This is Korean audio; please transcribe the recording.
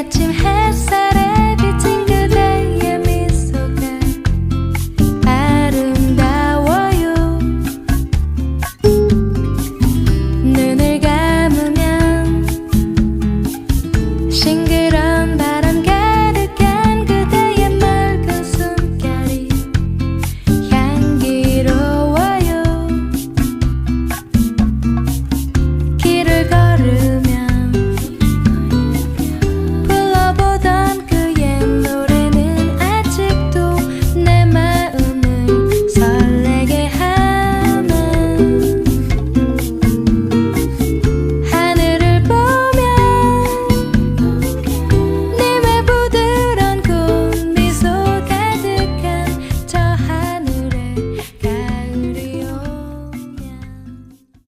아침